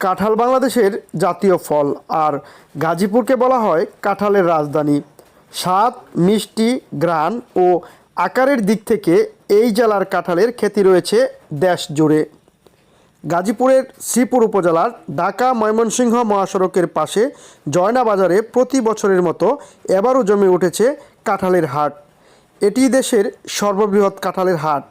কাঁঠাল বাংলাদেশের জাতীয় ফল আর গাজীপুরকে বলা হয় কাঁঠালের রাজধানী। স্বাদ, মিষ্টি গ্রান ও আকারের দিক থেকে এই জেলার কাঁঠালের খ্যাতি রয়েছে দেশ জুড়ে। গাজীপুরের শ্রীপুর উপজেলার ঢাকা ময়মনসিংহ মহাসড়কের পাশে জয়না বাজারে প্রতি বছরের মতো এবারও জমে উঠেছে কাঁঠালের হাট। এটি দেশের সর্ববৃহৎ কাঁঠালের হাট।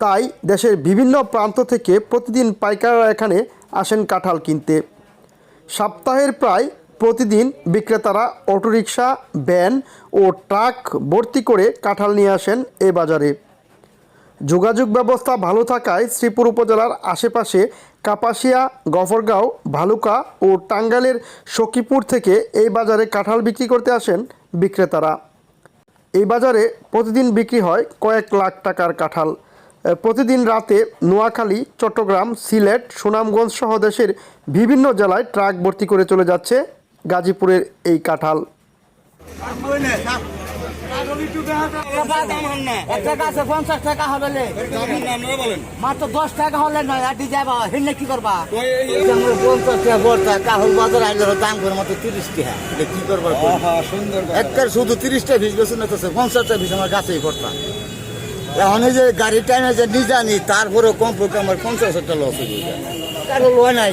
তাই দেশের বিভিন্ন প্রান্ত থেকে প্রতিদিন পাইকাররা এখানে আসেন কাঁঠাল কিনতে। সপ্তাহের প্রায় প্রতিদিন বিক্রেতারা অটোরিকশা, ভ্যান ও ট্রাক ভর্তি করে কাঁঠাল নিয়ে আসেন এ বাজারে। যোগাযোগ ব্যবস্থা ভালো থাকায় শ্রীপুর উপজেলার আশেপাশে কাপাসিয়া, গফরগাঁও, ভালুকা ও টাঙ্গালের সখীপুর থেকে এই বাজারে কাঁঠাল বিক্রি করতে আসেন বিক্রেতারা। এই বাজারে প্রতিদিন বিক্রি হয় কয়েক লাখ টাকার কাঁঠাল। প্রতিদিন রাতে নোয়াখালী চট্টগ্রাম সিলেট সুনামগঞ্জ সহ দেশের বিভিন্ন জেলায় ট্রাক ভর্তি করে চলে যাচ্ছে গাজীপুরের এই কাঁঠাল। মাত্র দশ টাকা হলে নয় যাবা হেলে কি করবা? পঞ্চাশ টাকা বড় টাকা বাজার আইলে দাম করে মাত্র তিরিশ টাকা কি করবা একটার শুধু তিরিশ টাকা ভিজ বেছে না পঞ্চাশ টাকা ভিজ আমার গাছেই করতাম এখন যে গাড়ি টাইমে যে নিজে আনি তারপরে কম পক্ষে আমার পঞ্চাশ হাজার লস হয়ে যায় নাই,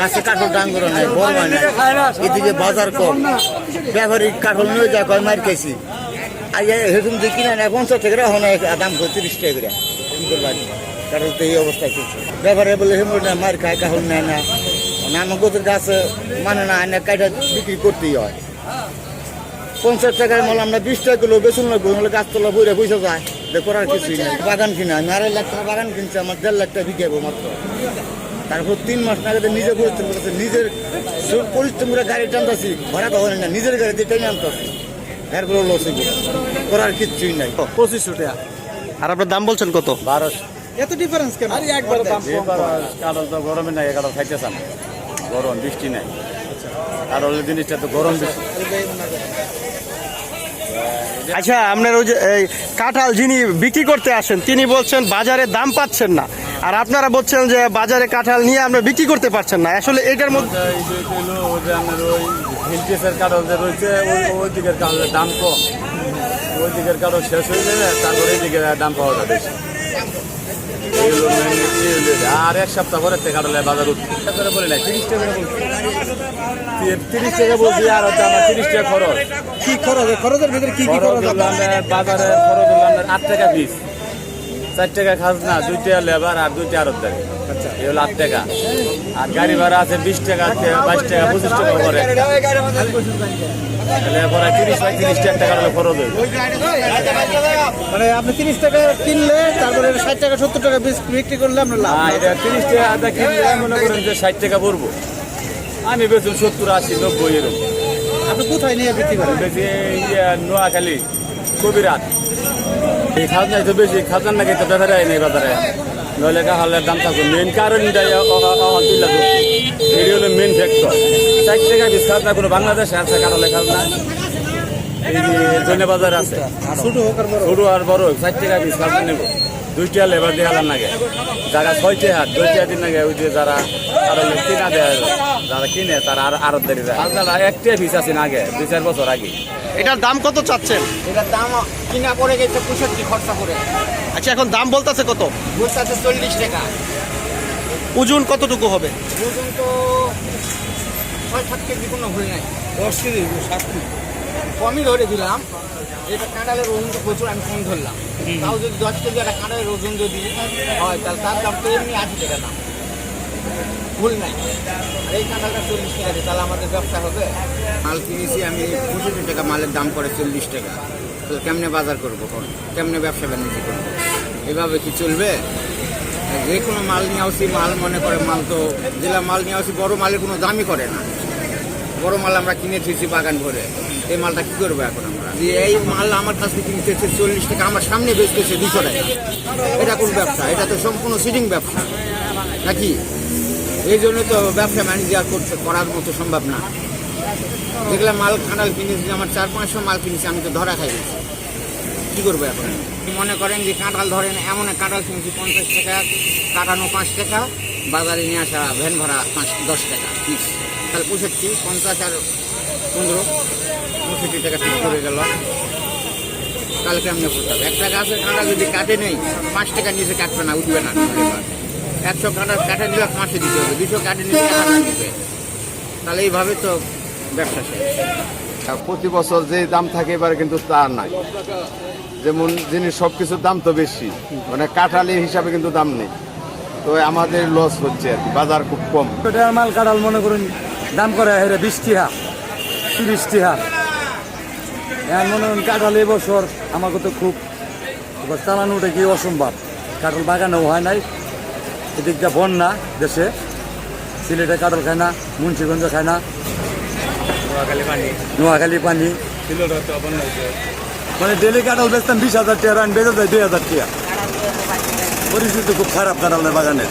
কাছে কাঠল দাম নাই বড় হয় বাজার কম। ব্যবহারিক কাঠল নিয়ে যায় কয়, মার খাইছি। আর হেতুম যে কিনা না পঞ্চাশ টাকা এখন দাম করে তিরিশ টাকা করে। কি করবা কাঠল এই অবস্থা চলছে। ব্যবহারে বলে হেমর না, মার খায়, কাঠল নেয় না। নামক গোদের গাছে মানে না আনে কাইটা বিক্রি করতেই হয়। পঞ্চাশ টাকার মাল আমরা বিশ টাকা কিলো লাগবো, নাহলে গাছতলা বইরে পয়সা যায়। করার কিছুই নেই। বাগান কিনা আমি আড়াই লাখ টাকা বাগান কিনছি আমার দেড় লাখ টাকা বিকাবো মাত্র। তারপর তিন মাস না আগে নিজে পরিশ্রম করতেছে নিজের পরিশ্রম করে গাড়ি টানতেছি ভাড়া তো হয় না নিজের গাড়িতে টেনে আনতেছি। এরপরে লস হয়ে করার কিচ্ছুই নাই। পঁচিশশো টাকা আর আপনার দাম বলছেন কত? বারোশো। এত ডিফারেন্স কেন? কারণ তো গরমে নাই কারণ খাইতেছে না গরম বৃষ্টি নাই। কারণ জিনিসটা তো গরম বেশি। আচ্ছা আপনার ওই যে এই কাঁঠাল যিনি বিক্রি করতে আসেন, তিনি বলছেন বাজারে দাম পাচ্ছেন না। আর আপনারা বলছেন যে বাজারে কাঁঠাল নিয়ে আমরা বিক্রি করতে পারছেন না। আসলে এটার মধ্যে এই যে রয়েছে, ওই- দিকের দাম কম। ওই দিকের কারণ শেষ হয়ে যাবে তারপরে দাম পাওয়া যাবে আর এক সপ্তাহ পরে থেকে কাটলে বাজার উঠে তারপরে বলে না তিরিশ টাকা বলছি। তিরিশ টাকা বলছি আর হচ্ছে আমার তিরিশ টাকা খরচ। কি খরচ? খরচের ভিতরে কি খরচ হলো আপনার বাজারে খরচ আট টাকা পিস। চার টাকা খাজনা দুই টাকা লেবার আর দুই টাকা আরতদারি এই হলো আট টাকা। আর গাড়ি ভাড়া আছে বিশ টাকা বাইশ টাকা পঁচিশ টাকা করে। তাহলে পরে তিরিশ টাকা টাকা খরচ মানে আপনি তিরিশ টাকা কিনলে তারপরে ষাট টাকা সত্তর টাকা বিক্রি করলে লাভ। হ্যাঁ এটা তিরিশ টাকা আদা কিনলে মনে করেন যে ষাট টাকা পড়ব। আমি বেতন সত্তর আশি নব্বই এরকম। আপনি কোথায় নিয়ে বিক্রি করেন? বেশি নোয়াখালী কবিরাট। এই খাজনাই তো বেশি খাজনার নাকি তো বেচারে নেই বাজারে নইলে কাহালের দাম থাকবে। মেন কারণ এটাই তুলে এটি হলো মেন ফ্যাক্টর চার টাকা বিশ খাজনা কোনো বাংলাদেশে আছে কারণে খাজনা? জনে বাজার আছে। ছোট আর বড় ছোট আর বড় চার টাকা বিশ খাজনা নেব। দুইটা লেবার দিয়ে হালার যারা ছয়টে হাত দুইটা দিন নাগে ওই যে যারা আরও কিনা দেয় যারা কিনে তারা আর আরও দেরি দেয় আপনারা একটা পিস আছে আগে দুই চার বছর আগে। এটার দাম কত চাচ্ছেন? এটার দাম কিনা পড়ে গেছে পঁয়ষট্টি খরচা করে। আচ্ছা এখন দাম বলতেছে কত? বলতেছে চল্লিশ টাকা। ওজন কতটুকু হবে? ওজন তো ছয় সাত কেজি কোনো ভুল নাই। দশ কেজি সাত কমই ধরে দিলাম। এটা কাঁড়ালের ওজন তো প্রচুর আমি কম ধরলাম। তাও যদি দশ কেজি একটা কাঁড়ালের ওজন যদি হয় তাহলে তার দাম তো এমনি আশি টাকা দাম। ভুল নাই। চল্লিশ টাকা দিয়ে, তাহলে আমাদের ব্যবসা হবে? মাল কিনেছি আমি পঁচিশ টাকা, মালের দাম পড়ে চল্লিশ টাকা। তাহলে কেমনে বাজার করব কেমনে ব্যবসা বাণিজ্য করব? এভাবে কি চলবে? যে কোনো মাল নিয়ে আসি, মাল মনে করে মাল তো যেটা মাল নিয়ে আসি, বড় মালের কোনো দামই করে না। বড় মাল আমরা কিনে থুইছি বাগান ভরে। এই মালটা কি করব এখন যে এই মাল আমার কাছ থেকে কিনতেছে চল্লিশ টাকা, আমার সামনে বেচতেছে দুশো টাকা। এটা কোন ব্যবসা? এটা তো সম্পূর্ণ সিটিং ব্যবসা। নাকি? এই জন্য তো ব্যবসা ম্যানেজার করতে করার মতো সম্ভব না। যেগুলো মাল খানাল কিনেছি, আমার চার, পাঁচশো মাল কিনেছি, আমি তো ধরা খাই গেছি। কি করব এখন? মনে করেন যে কাঁঠাল ধরেন, এমন কাঁঠাল কিনছি, পঞ্চাশ টাকা, কাটানো পাঁচ টাকা, বাজারে নিয়ে আসা ভ্যান ভাড়া পাঁচ, দশ টাকা পিস তাহলে পঁয়ষট্টি, পঞ্চাশ আর পনেরো, পঁয়ষট্টি টাকা পিস করে গেল। কালকে কেমনে করতে হবে একটা গাছের কাঁটা যদি কাটে নেই, পাঁচ টাকা নিচে কাটবে না, উঠবে না। একশো কাঁটা কাটে নিলে পাঁচশো দিতে হবে দুশো হাজার দিবে তাহলে এইভাবে তো ব্যবসা শেষ। প্রতি বছর যে দাম থাকে এবারে কিন্তু তা নাই। যেমন জিনিস সব কিছুর দাম তো বেশি মানে কাঠালি হিসাবে কিন্তু দাম নেই। তো আমাদের লস হচ্ছে আর কি বাজার খুব কম। এটার মাল কাঁঠাল মনে করুন দাম করে হেরে বিশ টিহা তিরিশ টিহা। এখন মনে করুন কাঁঠাল এবছর আমাকে তো খুব চালানোটা কি অসম্ভব। কাঁঠাল বাগানেও হয় নাই এদিকটা বন্যা দেশে। সিলেটে কাঁঠাল খায় না মুন্সিগঞ্জ খায় না। নোয়াখালী পানি। মানে ডেলি কাঁঠাল বেচতাম বিশ হাজার টাকা রান বেচে যায় দুই হাজার টাকা। পরিস্থিতি খুব খারাপ কাঁঠালের বাগানের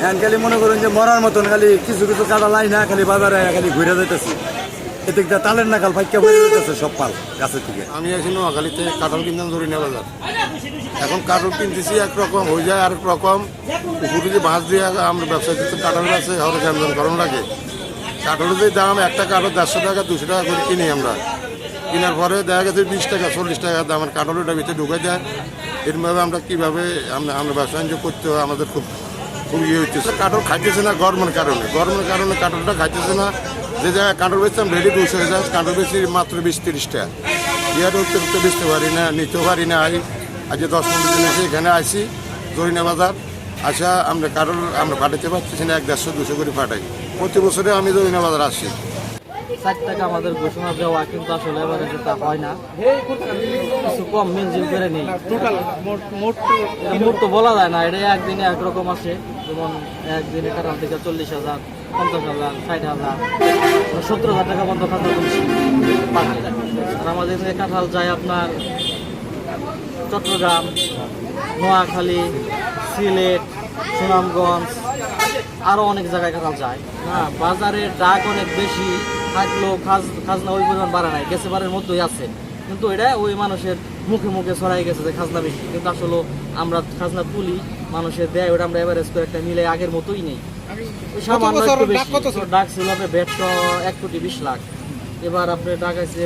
এখন খালি মনে করুন যে মরার মতন খালি কিছু কিছু কাটা লাই না খালি বাজারে খালি ঘুরে যেতেছি এদিকটা তালের নাকাল ফাইকা ঘুরে যেতেছে সব পাল গাছের থেকে আমি আছি নোয়াখালীতে কাঁঠাল কিনতাম ধরি না বাজার। এখন কাঁঠাল কিনতেছি একরকম, হয়ে যায় আরেক রকম উপরে যে বাঁশ দিয়ে আমরা ব্যবসা করতে কাঁঠাল আছে হবে কেমন গরম লাগে। কাঁঠালের যে দাম, একটা কাঁঠাল দেড়শো টাকা দুশো টাকা করে কিনি আমরা। কেনার পরে দেখা গেছে বিশ টাকা, চল্লিশ টাকা দামের কাঁঠালটা ভিতরে ঢুকে যায় এরভাবে আমরা কীভাবে আমরা আমরা ব্যবসা বাণিজ্য করতে হয়, আমাদের খুব খুব ইয়ে হচ্ছে কাঁঠাল খাইতেছে না গরমের কারণে। গরমের কারণে কাঁঠালটা খাইতেছে না। যে জায়গায় কাঁঠাল বেচতাম রেডি দুশো হয়ে কাঁঠাল বেশি মাত্র বিশ তিরিশ টাকা ইয়ার উত্তর বেচতে পারি না নিতে পারি না। আই আজ দশ পনেরো দিন এসে এখানে আসি জরিনা বাজার। আসা আমরা কারণ আমরা পাঠাতে পারছি না, এক দেড়শো, দুশো করে পাঠাই। প্রতি বছরে আমি জরিনা বাজার আসি। ষাট টাকা আমাদের ঘোষণা দেওয়া, কিন্তু আসলে এবারে যেটা হয় না। কম মিলজিল করে নেই। তো বলা যায় না এটা একদিনে একরকম আসে। যেমন একদিনে কাটাল থেকে চল্লিশ হাজার। পঞ্চাশ হাজার, ষাট হাজার, সত্তর হাজার টাকা পর্যন্ত কাঁঠাল পাওয়া আর আমাদের এখানে কাঁঠাল যায় আপনার চট্টগ্রাম, নোয়াখালী, সিলেট, সুনামগঞ্জ আরও অনেক জায়গায় কাঁঠাল যায়। হ্যাঁ বাজারের ডাক অনেক বেশি, থাকলেও খাজ খাজনা ওই পরিমাণ বাড়া নাই, গেছে বারের মধ্যেই আছে। কিন্তু এটা ওই মানুষের মুখে মুখে ছড়াই গেছে যে খাজনা বেশি। কিন্তু আসলে আমরা খাজনা তুলি, মানুষের দেয়, ওটা আমরা এভারেজ করে একটা মিলে আগের মতোই নেই। ডাক ছিল? আপনার এক কোটি বিশ লাখ। এবার আপনি ডাক আছে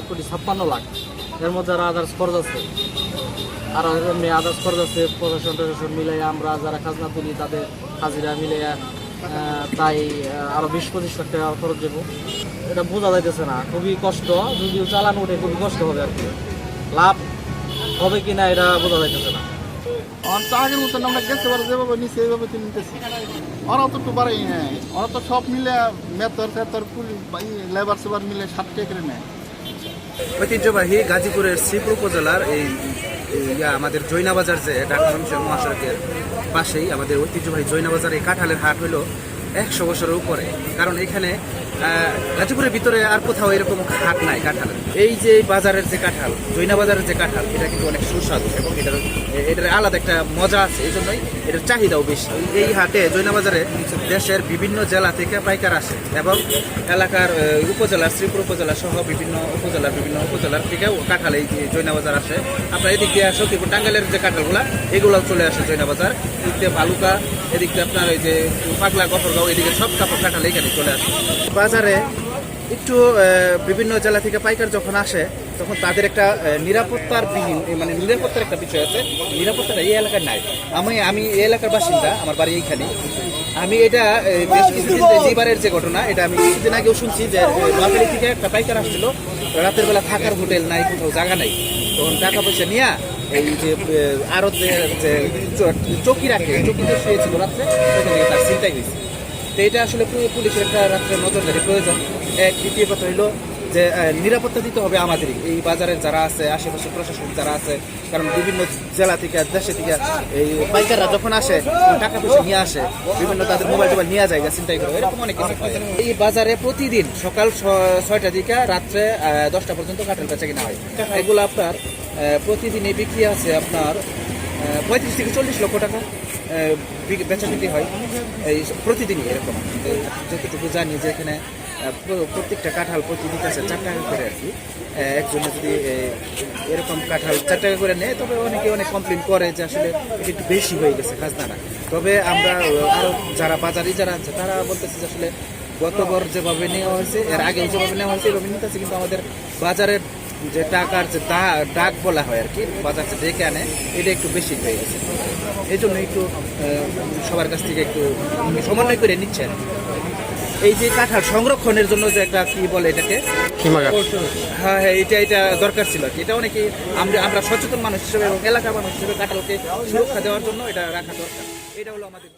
এক কোটি ছাপ্পান্ন লাখ। এর মধ্যে আর আদার্স খরচ আছে। আর এমনি আদার্স খরচ আছে প্রশাসন টশাসন মিলাই আমরা যারা খাজনা তুলি তাদের হাজিরা মিলে তাই বিশ পঁচিশ লাখ টাকা খরচ দেবো। এটা বোঝা যাইতেছে না খুবই কষ্ট। যদিও চালানো ওঠে খুবই কষ্ট হবে আর কি। লাভ হবে কি না এটা বোঝা যাইতেছে না। মতন আমরা গেছে যেভাবে নিচে এইভাবে তো নিতেছি। ওরা তো একটু বাড়াই নেয়। ওরা তো সব মিলে মেতর তেতর লেবার সেবার মিলে সাত টেকরে নেয়। ঐতিহ্যবাহী গাজীপুরের শ্রীপুর উপজেলার এই ইয়া, আমাদের জৈনাবাজার যে ঢাকা মহাসড়কের পাশেই, আমাদের ঐতিহ্যবাহী জৈনাবাজার এই কাঁঠালের হাট হলো একশো বছরের উপরে। কারণ এখানে গাজীপুরের ভিতরে আর কোথাও এরকম হাট নাই কাঁঠালের এই যে বাজারের যে কাঁঠাল জৈনাবাজারের যে কাঁঠাল এটা কিন্তু অনেক সুস্বাদু এবং এটার এটার আলাদা একটা মজা আছে এই জন্যই এটার চাহিদাও বেশি। এই হাটে জৈনাবাজারে দেশের বিভিন্ন জেলা থেকে পাইকার আসে এবং এলাকার আহ, উপজেলার শ্রীপুর উপজেলা সহ বিভিন্ন উপজেলার বিভিন্ন উপজেলার থেকেও কাঁঠাল এই যে জৈনাবাজার আসে। আপনার এদিক দিয়ে সখীপুর টাঙ্গালের যে কাঁঠালগুলা এগুলোও চলে আসে জৈনাবাজার এদিক দিয়ে বালুকা এদিক দিয়ে আপনার ওই যে পাগলা গফরগাঁও এদিকে সব কাপড় কাঁঠাল এখানে চলে আসে। বাজারে একটু বিভিন্ন জেলা থেকে পাইকার যখন আসে, তখন তাদের একটা নিরাপত্তার বিহীন মানে নিরাপত্তার একটা বিষয় আছে। নিরাপত্তাটা এই এলাকার নাই। আমি আমি এই এলাকার বাসিন্দা, আমার বাড়ি এইখানে। আমি এটা বেশ কিছুদিন যে ঘটনা, এটা আমি কিছুদিন আগেও শুনছি যে নোয়াখালী থেকে একটা পাইকার আসছিল। রাতের বেলা থাকার হোটেল নাই, কোথাও জায়গা নাই। তখন টাকা পয়সা নিয়ে এই যে আরও যে চৌকি রাখে, চৌকিতে শুয়েছিল রাত্রে তার চিন্তাই হয়েছে। তো এটা আসলে পুলিশের একটা রাত্রে নজরদারি প্রয়োজন। দ্বিতীয় কথা হইল যে নিরাপত্তা দিতে হবে আমাদেরই। এই বাজারের যারা আছে আশেপাশে প্রশাসন যারা আছে কারণ বিভিন্ন জেলা থেকে দেশে থেকে এই পাইকাররা যখন আসে টাকা পয়সা নিয়ে আসে বিভিন্ন তাদের মোবাইল টোবাইল নিয়ে যায় চিন্তাই করে। এরকম অনেক কিছু এই বাজারে প্রতিদিন সকাল ছয়টা থেকে রাত্রে দশটা পর্যন্ত কাঁঠাল বেচা কিনা হয়। এগুলো আপনার আহ, প্রতিদিনই বিক্রি আছে আপনার পঁয়ত্রিশ থেকে চল্লিশ লক্ষ টাকা। বেচাবিক্রি হয়। এই প্রতিদিনই এরকম। যতটুকু জানি যে এখানে প্রত্যেকটা কাঁঠাল প্রতিদিন আছে চার টাকা করে আর কি। একজনে যদি এরকম কাঁঠাল চার টাকা করে নেয়, তবে অনেকে অনেক কমপ্লেন করে যে আসলে এটা একটু বেশি হয়ে গেছে খাজনাটা। তবে আমরা আরও যারা বাজারি যারা আছে, তারা বলতেছে যে আসলে গতবার যেভাবে নেওয়া হয়েছে, এর আগে যেভাবে নেওয়া হয়েছে, এভাবে নিতেছে, কিন্তু আমাদের বাজারের যে টাকার যে ডাক বলা হয় আর কি বাজার যে ডেকে আনে এটা একটু বেশি হয়ে গেছে। এই জন্য একটু সবার কাছ থেকে একটু সমন্বয় করে নিচ্ছে আর এই যে কাঁঠাল সংরক্ষণের জন্য যে একটা কি বলে এটাকে? হ্যাঁ হ্যাঁ এটা এটা দরকার ছিল এটা অনেকে আমরা আমরা সচেতন মানুষ হিসেবে এবং এলাকার মানুষ হিসেবে কাঁঠালকে সুরক্ষা দেওয়ার জন্য এটা রাখা দরকার। এটা হলো আমাদের